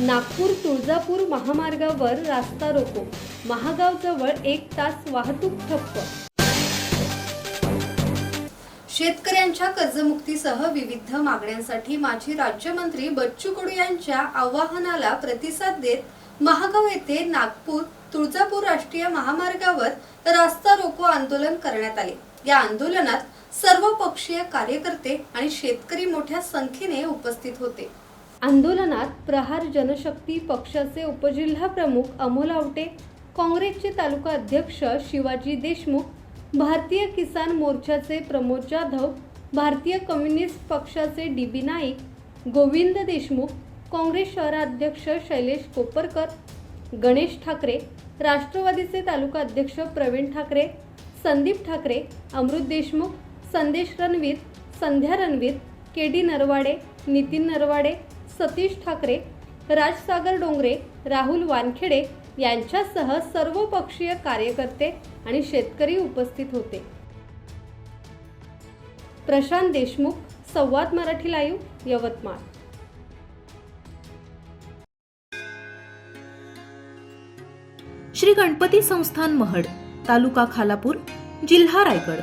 नागपूर तुळजापूर महामार्गावर रास्ता रोको. महागावजवळ एक तास वाहतूक ठप्प. शेतकऱ्यांच्या कर्जमुक्तीसह विविध मागण्यांसाठी माजी राज्यमंत्री बच्चू कडू यांच्या आवाहनाला प्रतिसाद देत महागाव येथे नागपूर तुळजापूर राष्ट्रीय महामार्गावर रास्ता रोको आंदोलन करण्यात आले. या आंदोलनात सर्व पक्षीय कार्यकर्ते आणि शेतकरी मोठ्या संख्येने उपस्थित होते. आंदोलनात प्रहार जनशक्ती पक्षाचे उपजिल्हा प्रमुख अमोल आवटे काँग्रेसचे तालुका अध्यक्ष शिवाजी देशमुख भारतीय किसान मोर्चाचे प्रमोद जाधव भारतीय कम्युनिस्ट पक्षाचे डी बी नाईक गोविंद देशमुख काँग्रेस शहराध्यक्ष शैलेश कोपरकर गणेश ठाकरे राष्ट्रवादीचे तालुका अध्यक्ष प्रवीण ठाकरे संदीप ठाकरे अमृत देशमुख संदेश रणवीर संध्या रणवीर के डी नरवाडे नितीन नरवाडे सतीश ठाकरे राजसागर डोंगरे राहुल वानखेडे यांच्यासह सर्व पक्षीय कार्यकर्ते आणि शेतकरी उपस्थित होते. प्रशांत देशमुख संवाद मराठी लाईव्ह यवतमाळ. श्री गणपती संस्थान महड तालुका खालापूर जिल्हा रायगड.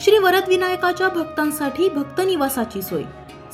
श्री वरदविनायकाच्या भक्तांसाठी भक्त निवासाची सोय.